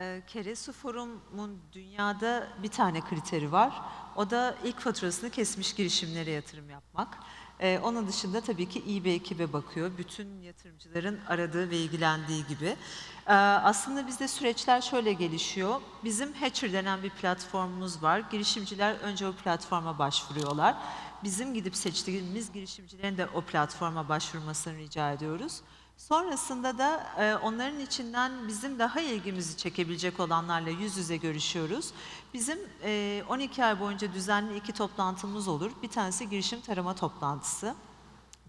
Ee, Keresu Forum'un dünyada bir tane kriteri var. O da ilk faturasını kesmiş girişimlere yatırım yapmak. Ee, onun dışında tabii ki iyi bir ekibe bakıyor. Bütün yatırımcıların aradığı ve ilgilendiği gibi. Ee, aslında bizde süreçler şöyle gelişiyor. Bizim Hatcher denen bir platformumuz var. Girişimciler önce o platforma başvuruyorlar. Bizim gidip seçtiğimiz girişimcilerin de o platforma başvurmasını rica ediyoruz. Sonrasında da e, onların içinden bizim daha ilgimizi çekebilecek olanlarla yüz yüze görüşüyoruz. Bizim e, 12 ay boyunca düzenli iki toplantımız olur. Bir tanesi girişim tarama toplantısı.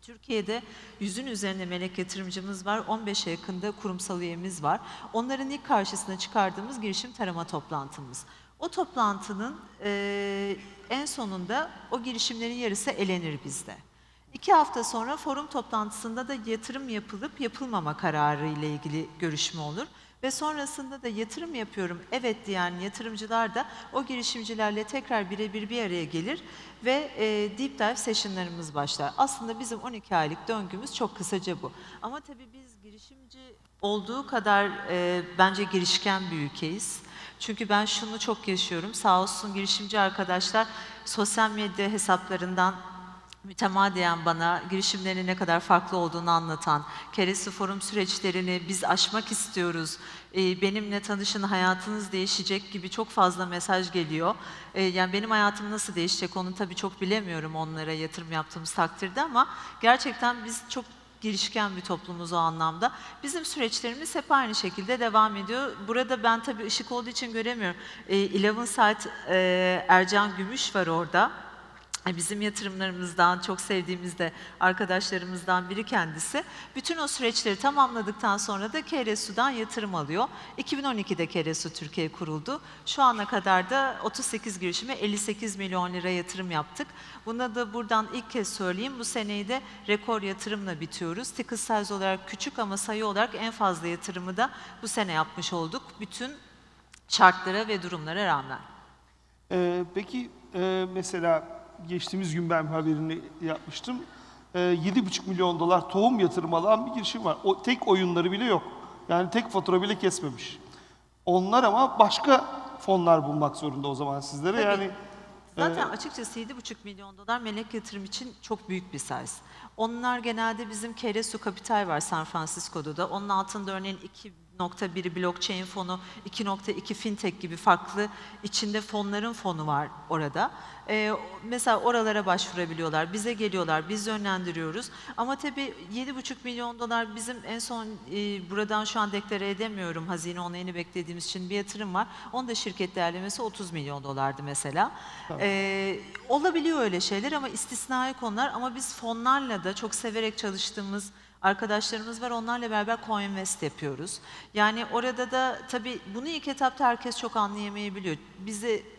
Türkiye'de yüzün üzerinde melek yatırımcımız var, 15'e yakında kurumsal üyemiz var. Onların ilk karşısına çıkardığımız girişim tarama toplantımız. O toplantının e, en sonunda o girişimlerin yarısı elenir bizde. İki hafta sonra forum toplantısında da yatırım yapılıp yapılmama kararı ile ilgili görüşme olur. Ve sonrasında da yatırım yapıyorum evet diyen yatırımcılar da o girişimcilerle tekrar birebir bir araya gelir ve e, deep dive sessionlarımız başlar. Aslında bizim 12 aylık döngümüz çok kısaca bu. Ama tabii biz girişimci olduğu kadar e, bence girişken bir ülkeyiz. Çünkü ben şunu çok yaşıyorum. Sağ olsun girişimci arkadaşlar sosyal medya hesaplarından mütemadiyen bana girişimlerinin ne kadar farklı olduğunu anlatan, Keresi Forum süreçlerini biz aşmak istiyoruz, e, benimle tanışın hayatınız değişecek gibi çok fazla mesaj geliyor. E, Yani benim hayatım nasıl değişecek onu tabii çok bilemiyorum onlara yatırım yaptığımız takdirde ama gerçekten biz çok girişken bir toplumuz o anlamda. Bizim süreçlerimiz hep aynı şekilde devam ediyor. Burada ben tabii ışık olduğu için göremiyorum. E, Eleven Site e, Ercan Gümüş var orada. E, Bizim yatırımlarımızdan çok sevdiğimiz de arkadaşlarımızdan biri kendisi. Bütün o süreçleri tamamladıktan sonra da KRSU'dan yatırım alıyor. 2012'de KRSU Türkiye kuruldu. Şu ana kadar da 38 girişime 58 milyon lira yatırım yaptık. Buna da buradan ilk kez söyleyeyim. Bu seneyi de rekor yatırımla bitiyoruz. Ticket size olarak küçük ama sayı olarak en fazla yatırımı da bu sene yapmış olduk. Bütün şartlara ve durumlara rağmen. Ee, peki e, mesela geçtiğimiz gün ben haberini yapmıştım. Ee, 7,5 milyon dolar tohum yatırım alan bir girişim var. O tek oyunları bile yok. Yani tek fatura bile kesmemiş. Onlar ama başka fonlar bulmak zorunda o zaman sizlere. Tabii. Yani Zaten açıkçası 7,5 milyon dolar melek yatırım için çok büyük bir size. Onlar genelde bizim Keresu Kapital var San Francisco'da da. Onun altında örneğin 2.1 blockchain fonu, 2.2 fintech gibi farklı içinde fonların fonu var orada. Ee, mesela oralara başvurabiliyorlar, bize geliyorlar, biz yönlendiriyoruz. Ama tabii 7,5 milyon dolar bizim en son e, buradan şu an deklare edemiyorum hazine onayını beklediğimiz için bir yatırım var. Onun da şirket değerlemesi 30 milyon dolardı mesela. Ee, olabiliyor öyle şeyler ama istisnai konular ama biz fonlarla da çok severek çalıştığımız arkadaşlarımız var. Onlarla beraber co-invest yapıyoruz. Yani orada da tabii bunu ilk etapta herkes çok anlayamayabiliyor. Bizi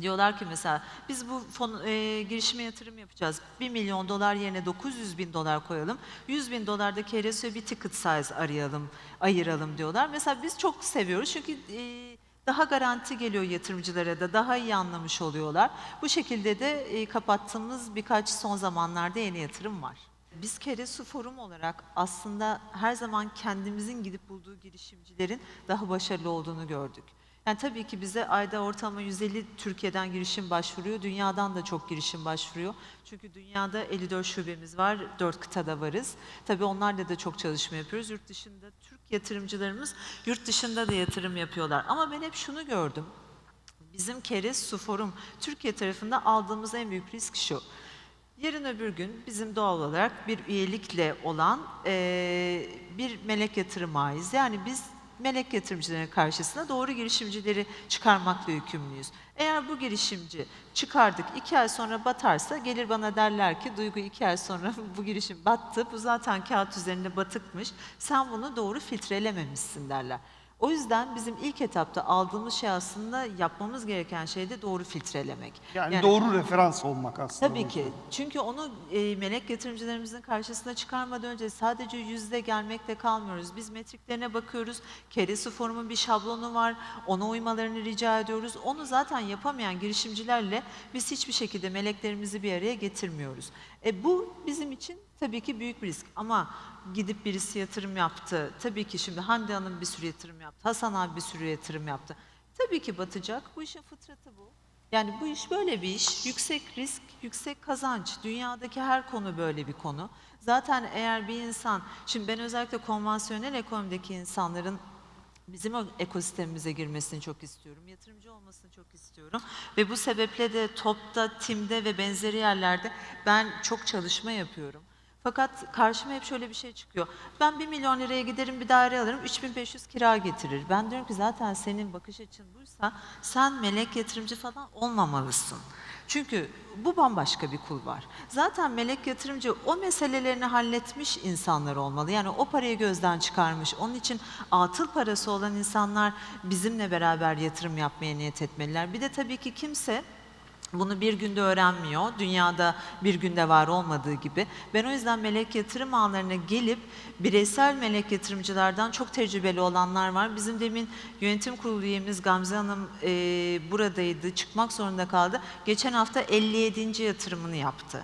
Diyorlar ki mesela biz bu fon, e, girişime yatırım yapacağız. 1 milyon dolar yerine 900 bin dolar koyalım. 100 bin dolar da KRS'ye bir ticket size arayalım, ayıralım diyorlar. Mesela biz çok seviyoruz çünkü e, daha garanti geliyor yatırımcılara da daha iyi anlamış oluyorlar. Bu şekilde de e, kapattığımız birkaç son zamanlarda yeni yatırım var. Biz Keresu Forum olarak aslında her zaman kendimizin gidip bulduğu girişimcilerin daha başarılı olduğunu gördük. Yani tabii ki bize ayda ortalama 150 Türkiye'den girişim başvuruyor. Dünyadan da çok girişim başvuruyor. Çünkü dünyada 54 şubemiz var, 4 kıtada varız. Tabii onlarla da çok çalışma yapıyoruz. Yurt dışında Türk yatırımcılarımız yurt dışında da yatırım yapıyorlar. Ama ben hep şunu gördüm. Bizim Keresu Forum Türkiye tarafında aldığımız en büyük risk şu. Yarın öbür gün bizim doğal olarak bir üyelikle olan eee, bir melek yatırımayız. Yani biz melek yatırımcıların karşısına doğru girişimcileri çıkarmakla yükümlüyüz. Eğer bu girişimci çıkardık iki ay sonra batarsa gelir bana derler ki Duygu iki ay sonra bu girişim battı. Bu zaten kağıt üzerinde batıkmış. Sen bunu doğru filtrelememişsin derler. O yüzden bizim ilk etapta aldığımız şey aslında yapmamız gereken şey de doğru filtrelemek. yani, doğru referans olmak aslında. Tabii ki. Çünkü onu e, melek yatırımcılarımızın karşısına çıkarmadan önce sadece yüzde gelmekle kalmıyoruz. Biz metriklerine bakıyoruz. Keresi forumun bir şablonu var. Ona uymalarını rica ediyoruz. Onu zaten yapamayan girişimcilerle biz hiçbir şekilde meleklerimizi bir araya getirmiyoruz. E, bu bizim için tabii ki büyük bir risk ama gidip birisi yatırım yaptı. Tabii ki şimdi Hande Hanım bir sürü yatırım yaptı. Hasan abi bir sürü yatırım yaptı. Tabii ki batacak. Bu işin fıtratı bu. Yani bu iş böyle bir iş. Yüksek risk, yüksek kazanç. Dünyadaki her konu böyle bir konu. Zaten eğer bir insan, şimdi ben özellikle konvansiyonel ekonomideki insanların bizim ekosistemimize girmesini çok istiyorum. Yatırımcı olmasını çok istiyorum. Ve bu sebeple de TOP'ta, TİM'de ve benzeri yerlerde ben çok çalışma yapıyorum. Fakat karşıma hep şöyle bir şey çıkıyor. Ben 1 milyon liraya giderim bir daire alırım 3500 kira getirir. Ben diyorum ki zaten senin bakış açın buysa sen melek yatırımcı falan olmamalısın. Çünkü bu bambaşka bir kulvar. Zaten melek yatırımcı o meselelerini halletmiş insanlar olmalı. Yani o parayı gözden çıkarmış. Onun için atıl parası olan insanlar bizimle beraber yatırım yapmaya niyet etmeliler. Bir de tabii ki kimse bunu bir günde öğrenmiyor. Dünyada bir günde var olmadığı gibi. Ben o yüzden melek yatırım ağlarına gelip bireysel melek yatırımcılardan çok tecrübeli olanlar var. Bizim demin yönetim kurulu üyemiz Gamze Hanım e, buradaydı. Çıkmak zorunda kaldı. Geçen hafta 57. yatırımını yaptı.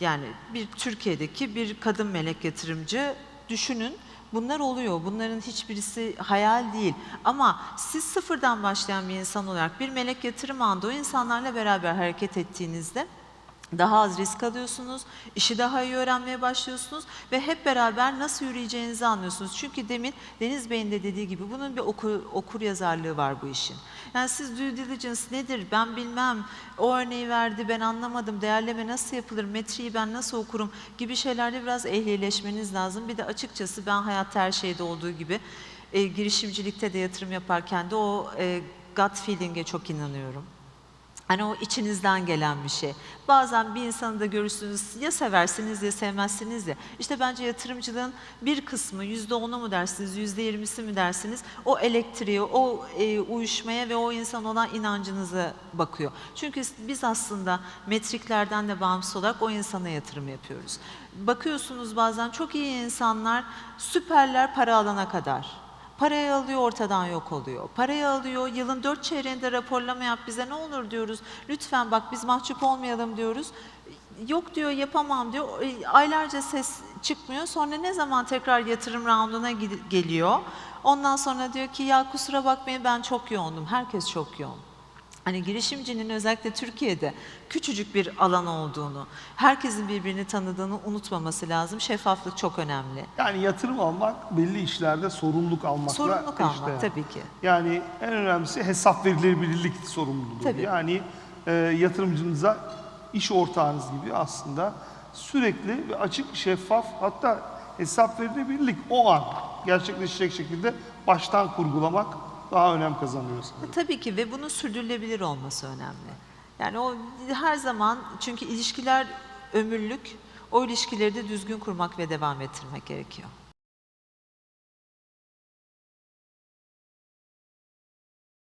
Yani bir Türkiye'deki bir kadın melek yatırımcı düşünün. Bunlar oluyor. Bunların hiçbirisi hayal değil. Ama siz sıfırdan başlayan bir insan olarak bir melek yatırım anda o insanlarla beraber hareket ettiğinizde daha az risk alıyorsunuz, işi daha iyi öğrenmeye başlıyorsunuz ve hep beraber nasıl yürüyeceğinizi anlıyorsunuz. Çünkü demin Deniz Bey'in de dediği gibi bunun bir okur, okur yazarlığı var bu işin. Yani siz due diligence nedir ben bilmem, o örneği verdi ben anlamadım, değerleme nasıl yapılır, metriği ben nasıl okurum gibi şeylerde biraz ehlileşmeniz lazım. Bir de açıkçası ben hayatta her şeyde olduğu gibi e, girişimcilikte de yatırım yaparken de o e, gut feeling'e çok inanıyorum. Hani o içinizden gelen bir şey. Bazen bir insanı da görürsünüz ya seversiniz ya sevmezsiniz ya. İşte bence yatırımcılığın bir kısmı yüzde onu mu dersiniz, yüzde yirmisi mi dersiniz? O elektriğe, o e, uyuşmaya ve o insan olan inancınıza bakıyor. Çünkü biz aslında metriklerden de bağımsız olarak o insana yatırım yapıyoruz. Bakıyorsunuz bazen çok iyi insanlar süperler para alana kadar. Parayı alıyor ortadan yok oluyor. Parayı alıyor yılın dört çeyreğinde raporlama yap bize ne olur diyoruz. Lütfen bak biz mahcup olmayalım diyoruz. Yok diyor yapamam diyor. E, Aylarca ses çıkmıyor. Sonra ne zaman tekrar yatırım raunduna gid- geliyor. Ondan sonra diyor ki ya kusura bakmayın ben çok yoğundum. Herkes çok yoğun. Hani girişimcinin özellikle Türkiye'de küçücük bir alan olduğunu, herkesin birbirini tanıdığını unutmaması lazım. Şeffaflık çok önemli. Yani yatırım almak belli işlerde sorumluluk almakla Sorumluluk eşdeğer. almak tabii ki. Yani en önemlisi hesap verilebilirlik sorumluluğu. Tabii. Yani e, yatırımcınıza iş ortağınız gibi aslında sürekli ve açık, şeffaf hatta hesap verilebilirlik o an gerçekleşecek şekilde baştan kurgulamak daha önem kazanıyor sanırım. Tabii ki ve bunun sürdürülebilir olması önemli. Yani o her zaman çünkü ilişkiler ömürlük, o ilişkileri de düzgün kurmak ve devam ettirmek gerekiyor.